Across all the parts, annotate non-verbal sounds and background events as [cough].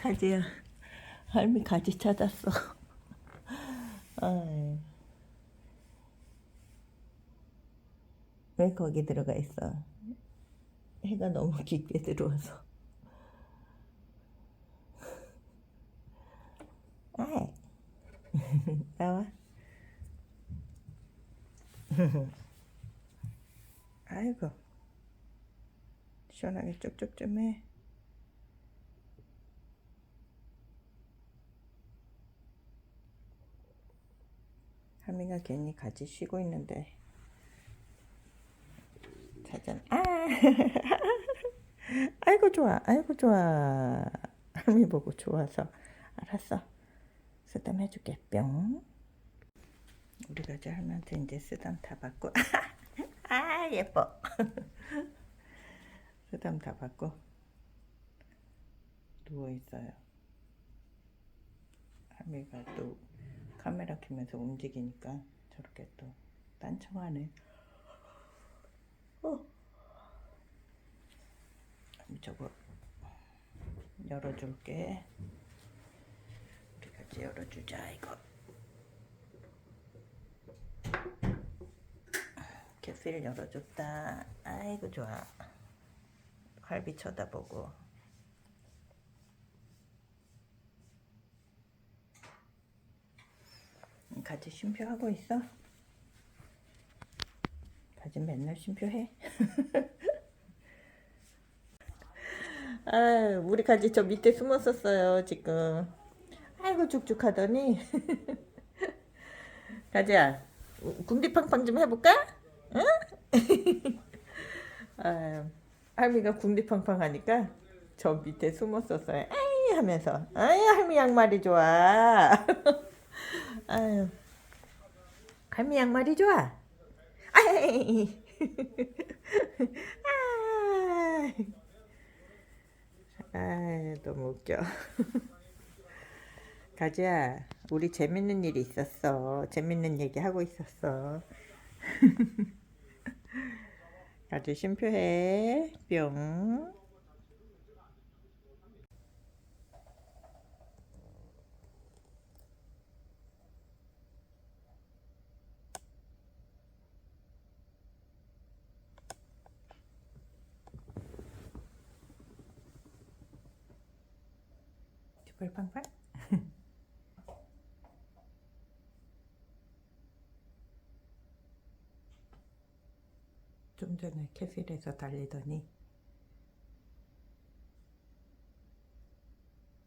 가지야. 할미 가지 찾았어. [laughs] 왜 거기 들어가 있어? 해가 너무 깊게 들어와서. [laughs] 아이. [laughs] 나와. 아이고. 시원하게 쪽쪽 좀 해. 할미가 괜히 같이 쉬고 있는데. 자전 아! [laughs] 아이고 좋아. 아이고 좋아. 할미 보고 좋아서. 알았어. 쓰담 해줄게. 뿅. 우리가 이제 할머니한테 이제 쓰담 다 받고. [laughs] 아 예뻐. [laughs] 쓰담 다 받고 누워 있어요. 할미가 또 카메라 켜면서 움직이니까 저렇게 또 딴청하네. 어. 저거 열어줄게. 우리 같이 열어주자 이거. 캐피를 열어줬다. 아이고 좋아. 갈비 쳐다보고. 같이 쉼표하고 있어? 가지 맨날 쉼표해? [laughs] 아, 우리 가지 저 밑에 숨었었어요, 지금. 아이고, 죽죽하더니. [laughs] 가지야, 궁디팡팡 좀 해볼까? 응? [laughs] 아유, 할미가 궁디팡팡 하니까 저 밑에 숨었었어요. 아이 하면서. 아이, 할미 양말이 좋아. 아유, 할미 양말이 좋아. 아이, 아, 아, 너무 웃겨. 가지야, 우리 재밌는 일이 있었어. 재밌는 얘기 하고 있었어. [laughs] 가지 쉼표해. 뿅. 뒷발팡팡? [laughs] 좀 전에 캐필에서 달리더니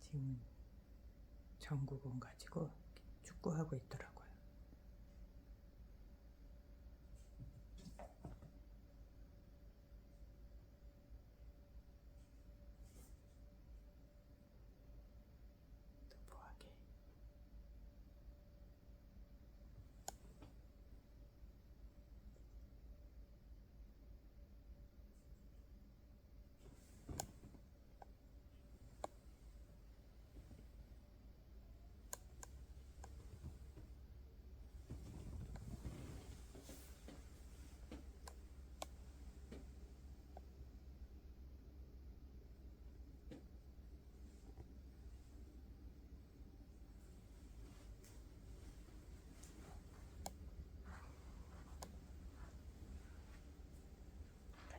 지금 전국원 가지고 축구하고 있더라고요. 또 뭐하게.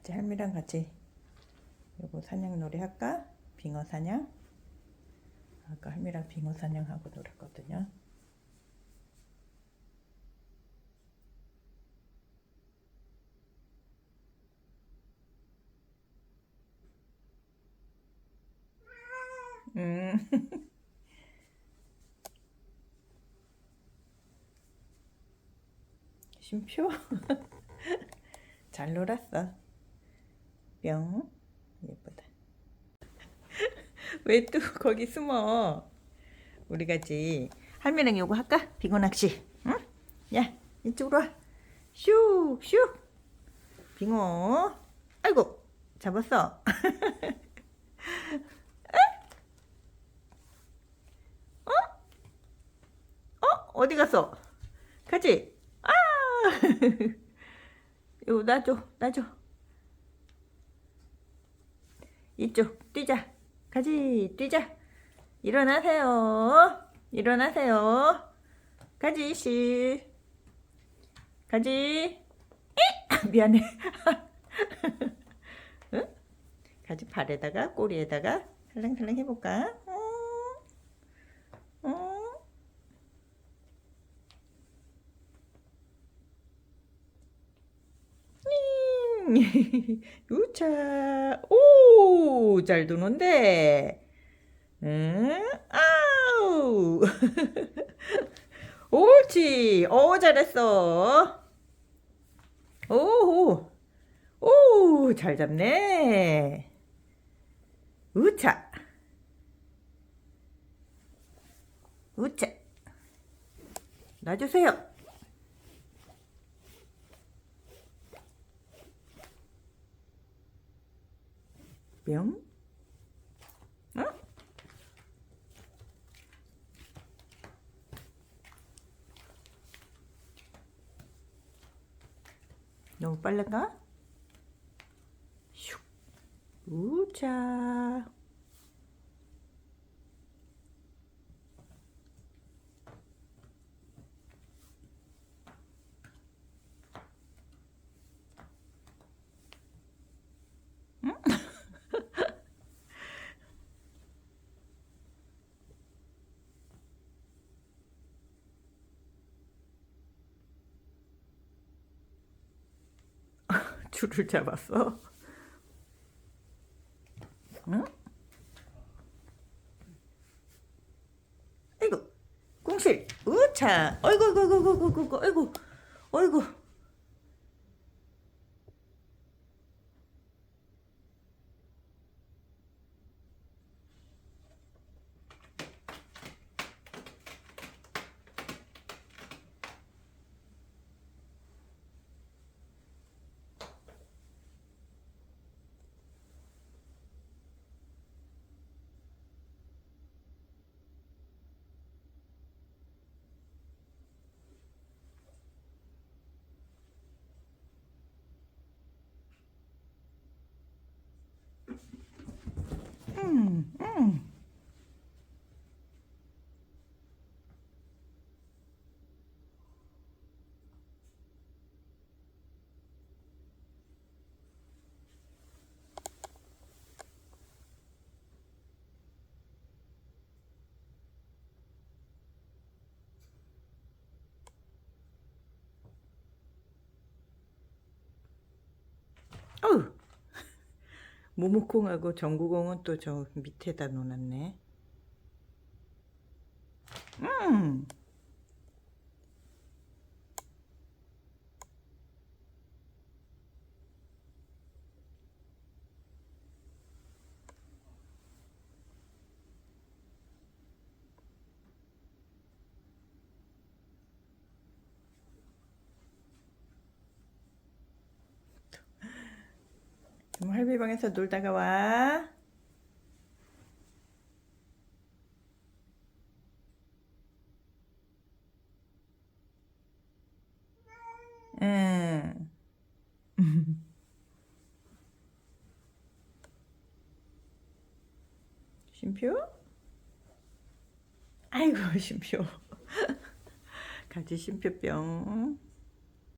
같이 할미랑 같이 요거 사냥놀이 할까? 빙어 사냥? 아까 할미랑 빙어 사냥하고 놀았거든요. 음. [laughs] 쉼표? [laughs] 잘 놀았어. 뿅. 예쁘다. [laughs] 왜 또 거기 숨어? 우리 같이 할매랑 요거 할까? 비고 낚시. 응? 야, 이쪽으로 와. 슉, 슉. 빙어. 아이고, 잡았어. [laughs] 어? 어? 어디 갔어? 가지? 아! [laughs] 요 놔줘, 놔줘. 이쪽 뛰자. 가지, 뛰자. 일어나세요. 일어나세요. 가지 씨. 가지. 에? 미안해. [laughs] 응? 가지 발에다가 꼬리에다가 살랑살랑 해볼까? 어? 어? 음. [laughs] 우차. 오, 잘 도는데. 응? 아우. [laughs] 옳지. 오, 잘했어. 오, 오, 잘 잡네. 우차. 우차. 놔주세요. 뿅. 어? 너무 빨랐나? 슉. 우자. 줄을 잡았어. 응? 아이고, 공실, 우차, 아이고, 아이고, 아이고, 아이고, 아이고, 아이고, 어우. [laughs] 모모콩하고 전구공은 또 저 밑에다 놓았네. 음. 그럼 할배방에서 놀다가 와. 응. [laughs] 쉼표? 아이고 쉼표. 가지 쉼표병.